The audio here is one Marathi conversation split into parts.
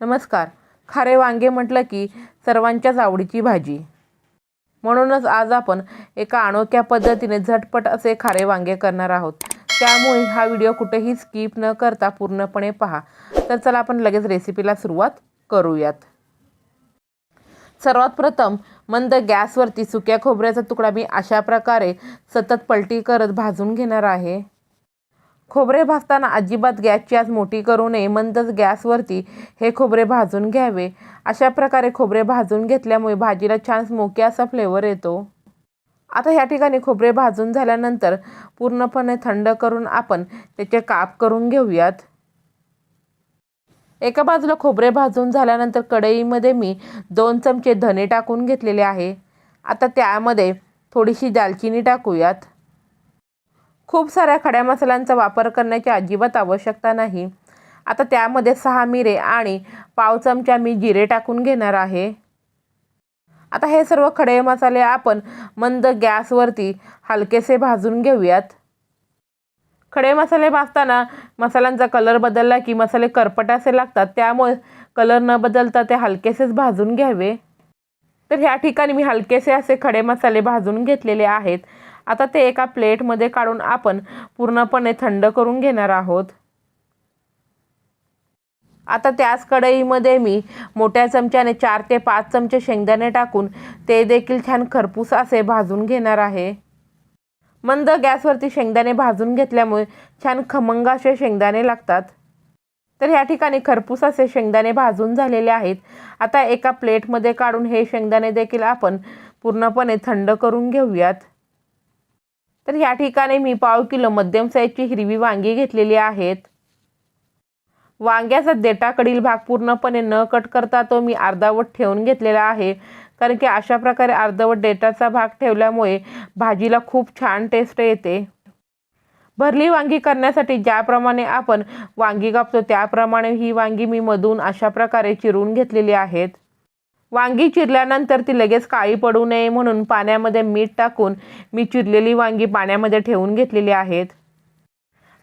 नमस्कार. खारे वांगे म्हटलं की सर्वांच्याच आवडीची भाजी. म्हणूनच आज आपण एका अनोख्या पद्धतीने झटपट असे खारे वांगे करणार आहोत. त्यामुळे हा व्हिडिओ कुठेही स्किप न करता पूर्णपणे पहा. तर चला आपण लगेच रेसिपीला सुरुवात करूयात. सर्वात प्रथम मंद गॅसवरती सुक्या खोबऱ्याचा तुकडा मी अशा प्रकारे सतत पलटी करत भाजून घेणार आहे. खोबरे भाजताना अजिबात गॅसची आज मोठी करू नये मंदच गॅसवरती हे खोबरे भाजून घ्यावे. अशा प्रकारे खोबरे भाजून घेतल्यामुळे भाजीला छान स्मोकी असा फ्लेवर येतो. आता ह्या ठिकाणी खोबरे भाजून झाल्यानंतर पूर्णपणे थंड करून आपण त्याचे काप करून घेऊयात. एका बाजूला खोबरे भाजून झाल्यानंतर कढईमध्ये मी दोन चमचे धने टाकून घेतलेले आहे. आता त्यामध्ये थोडीशी दालचिनी टाकूयात. खूप साऱ्या खड्या मसाल्यांचा वापर करण्याची अजिबात आवश्यकता नाही. आता त्यामध्ये सहा मिरे आणि पाव चमचा मी जिरे टाकून घेणार आहे. आता हे सर्व खडे मसाले आपण मंद गॅसवरती हलकेसे भाजून घेऊयात. खडे मसाले भाजताना मसाल्यांचा कलर बदलला की मसाले करपट लागतात त्यामुळे कलर न बदलता ते हलकेसेच भाजून घ्यावे. तर ह्या ठिकाणी मी हलकेसे असे खडे मसाले भाजून घेतलेले आहेत. आता ते एका प्लेटमध्ये काढून आपण पूर्णपणे थंड करून घेणार आहोत. आता त्याच कढईमध्ये मी मोठ्या चमच्याने चार ते पाच चमचे शेंगदाणे टाकून ते देखील छान खरपूस असे भाजून घेणार आहे. मंद गॅसवरती शेंगदाणे भाजून घेतल्यामुळे छान खमंग असे शेंगदाणे लागतात. तर ह्या ठिकाणी खरपूस असे शेंगदाणे भाजून झालेले आहेत. आता एका प्लेटमध्ये काढून हे शेंगदाणे देखील आपण पूर्णपणे थंड करून घेऊयात. तर ह्या ठिकाणी मी पाव किलो मध्यम साईजची हिरवी वांगी घेतलेली आहेत. वांग्याचा देटाकडील भाग पूर्णपणे न कट करता तो मी अर्धावट ठेवून घेतलेला आहे. कारण की अशा प्रकारे अर्धवट डेटाचा भाग ठेवल्यामुळे भाजीला खूप छान टेस्ट येते. भरली वांगी करण्यासाठी ज्याप्रमाणे आपण वांगी कापतो त्याप्रमाणे ही वांगी मी मधून अशा प्रकारे चिरून घेतलेली आहेत. वांगी चिरल्यानंतर ती लगेच काळी पडू नये म्हणून पाण्यामध्ये मीठ टाकून मी चिरलेली वांगी पाण्यामध्ये ठेवून घेतलेली आहेत.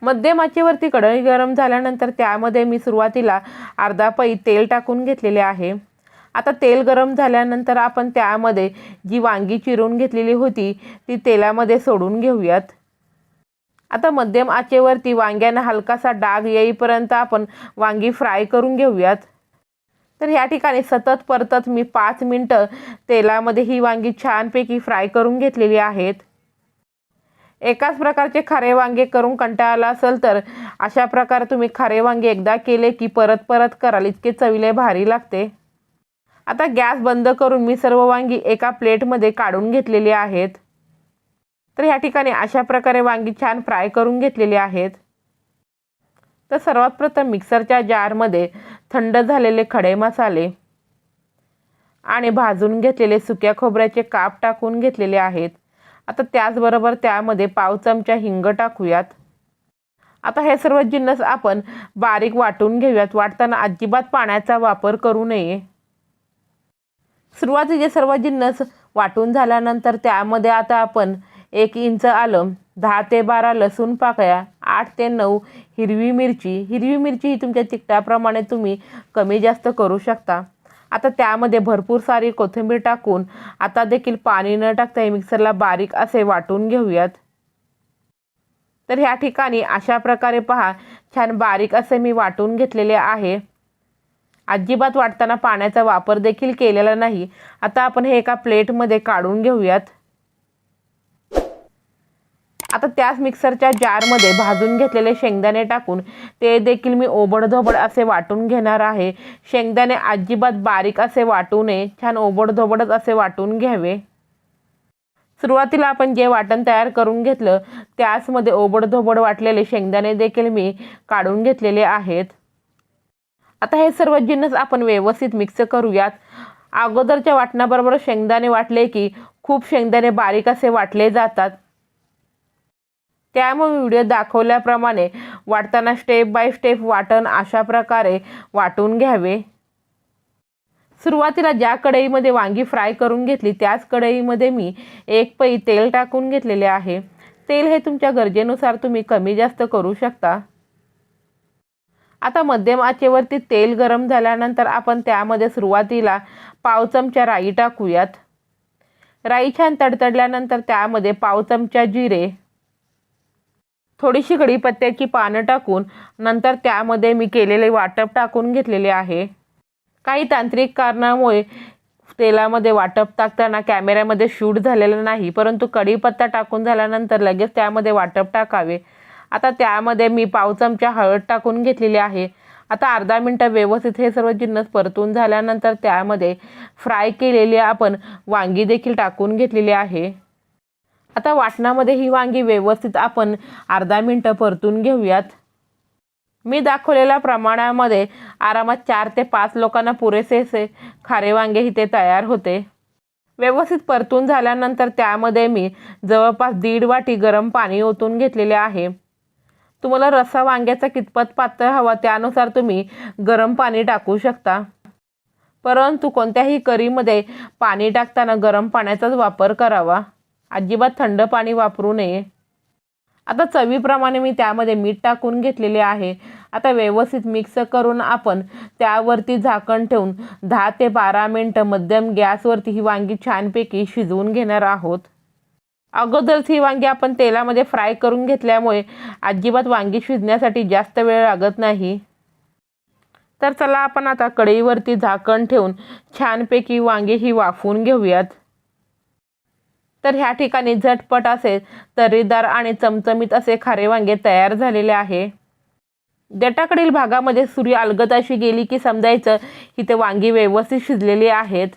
मध्यम आचेवरती कढई गरम झाल्यानंतर त्यामध्ये मी सुरुवातीला अर्धा पै तेल टाकून घेतलेले आहे. आता तेल गरम झाल्यानंतर आपण त्यामध्ये जी वांगी चिरून घेतलेली होती ती तेलामध्ये सोडून घेऊयात. आता मध्यम आचेवरती वांग्यांना हलकासा डाग येईपर्यंत आपण वांगी फ्राय करून घेऊयात. तर ह्या ठिकाणी सतत परतत मी पाच मिनटं तेलामध्ये ही वांगी छानपैकी फ्राय करून घेतलेली आहेत. एकाच प्रकारचे खारे वांगे करून कंटाळा आला असेल तर अशा प्रकारे तुम्ही खारे वांगे एकदा केले की परत परत कराल इतके चवीले भारी लागते. आता गॅस बंद करून मी सर्व वांगी एका प्लेटमध्ये काढून घेतलेली आहेत. तर ह्या ठिकाणी अशा प्रकारे वांगी छान फ्राय करून घेतलेली आहेत. तर सर्वात प्रथम मिक्सरच्या जारमध्ये थंड झालेले खडे मसाले आणि भाजून घेतलेले सुक्या खोबऱ्याचे काप टाकून घेतलेले आहेत. आता त्याचबरोबर त्यामध्ये पाव चमचा हिंग टाकूयात. आता हे सर्व जिन्नस आपण बारीक वाटून घेऊयात. वाटताना अजिबात पाण्याचा वापर करू नये. सुरुवातीचे सर्व जिन्नस वाटून झाल्यानंतर त्यामध्ये आता आपण एक इंच आलं दहा ते बारा लसूण पाकळ्या आठ ते नऊ हिरवी मिरची. हिरवी मिरची ही तुमच्या तिखटाप्रमाणे तुम्ही कमी जास्त करू शकता. आता त्यामध्ये भरपूर सारी कोथिंबीर टाकून आता देखील पाणी न टाकता हे मिक्सरला बारीक असे वाटून घेऊयात. तर ह्या ठिकाणी अशा प्रकारे पहा छान बारीक असे मी वाटून घेतलेले आहे. अजिबात वाटताना पाण्याचा वापर देखील केलेला नाही. आता आपण हे एका प्लेटमध्ये काढून घेऊयात. आता त्याच मिक्सरच्या जारमध्ये भाजून घेतलेले शेंगदाणे टाकून ते देखील मी ओबडधोबड असे वाटून घेणार आहे. शेंगदाणे अजिबात बारीक असे वाटू नये. छान ओबडधोबडच असे वाटून घ्यावे. सुरुवातीला आपण जे वाटण तयार करून घेतलं त्याचमध्ये ओबडधोबड वाटलेले शेंगदाणे देखील मी काढून घेतलेले आहेत. आता हे सर्व जिन्नस आपण व्यवस्थित मिक्स करूयात. अगोदरच्या वाटणाबरोबर शेंगदाणे वाटले की खूप शेंगदाणे बारीक असे वाटले जातात. त्यामुळे व्हिडिओ दाखवल्याप्रमाणे वाटताना स्टेप बाय स्टेप वाटण अशा प्रकारे वाटून घ्यावे. सुरुवातीला ज्या कढईमध्ये वांगी फ्राय करून घेतली त्याच कढईमध्ये मी एक पै तेल टाकून घेतलेले आहे. तेल हे तुमच्या गरजेनुसार तुम्ही कमी जास्त करू शकता. आता मध्यम आचेवरती तेल गरम झाल्यानंतर आपण त्यामध्ये सुरुवातीला पाव चमचा राई टाकूयात. राई छान तडतडल्यानंतर त्यामध्ये पाव चमचा जिरे थोडीशी कढीपत्त्याची पानं टाकून नंतर त्यामध्ये मी केलेले वाटप टाकून घेतलेले आहे. काही तांत्रिक कारणामुळे तेलामध्ये वाटप टाकताना कॅमेऱ्यामध्ये शूट झालेलं नाही परंतु कढीपत्ता टाकून झाल्यानंतर लगेच त्यामध्ये वाटप टाकावे. आता त्यामध्ये मी पाव चमचा हळद टाकून घेतलेली आहे. आता अर्धा मिनटं व्यवस्थित हे सर्व जिन्नस परतून झाल्यानंतर त्यामध्ये फ्राय केलेली आपण वांगी देखील टाकून घेतलेली आहे. आता वाटणामध्ये ही वांगी व्यवस्थित आपण अर्धा मिनटं परतून घेऊयात. मी दाखवलेल्या प्रमाणामध्ये आरामात चार ते पाच लोकांना पुरेसे असे खारे वांगे इथे तयार होते. व्यवस्थित परतून झाल्यानंतर त्यामध्ये मी जवळपास दीड वाटी गरम पाणी ओतून घेतलेले आहे. तुम्हाला रस्सा वांग्याचा कितपत पातळ हवा त्यानुसार तुम्ही गरम पाणी टाकू शकता. परंतु कोणत्याही करीमध्ये पाणी टाकताना गरम पाण्याचाच वापर करावा. अजिबात थंड पाणी वापरू नये. आता चवीप्रमाणे मी त्यामध्ये मीठ टाकून घेतलेले आहे. आता व्यवस्थित मिक्स करून आपण त्यावरती झाकण ठेवून दहा ते बारा मिनटं मध्यम गॅसवरती ही वांगी छानपैकी शिजवून घेणार आहोत. अगोदरच ही वांगी आपण तेलामध्ये फ्राय करून घेतल्यामुळे अजिबात वांगी शिजण्यासाठी जास्त वेळ लागत नाही. तर चला आपण आता कढईवरती झाकण ठेवून छानपैकी वांगी ही वाफवून घेऊयात. तर ह्या ठिकाणी झटपट असे तर्रीदार आणि चमचमीत असे खारे वांगे तयार झालेले आहे. देटाकडील भागामध्ये सूर्य अलगद अशी गेली की समजायचं इथे वांगी व्यवस्थित शिजलेली आहेत.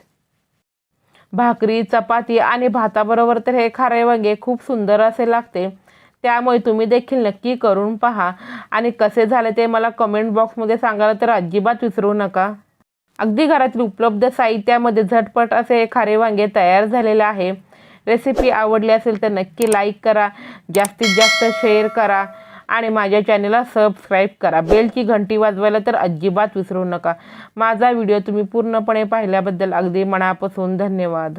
भाकरी चपाती आणि भाताबरोबर तर हे खारे वांगे खूप सुंदर असे लागते. त्यामुळे तुम्ही देखील नक्की करून पहा. आणि कसे झाले ते मला कमेंट बॉक्समध्ये सांगायला तर अजिबात विसरू नका. अगदी घरातील उपलब्ध साहित्यामध्ये झटपट असे हे खारे वांगे तयार झालेले आहे. रेसिपी आवडली असेल तर नक्की लाईक करा जास्तीत जास्त शेअर करा आणि माझ्या चॅनलला सबस्क्राईब करा. बेलची घंटी वाजवायला तर अजिबात विसरू नका. माझा व्हिडिओ तुम्ही पूर्णपणे पाहिल्याबद्दल अगदी मनापासून धन्यवाद.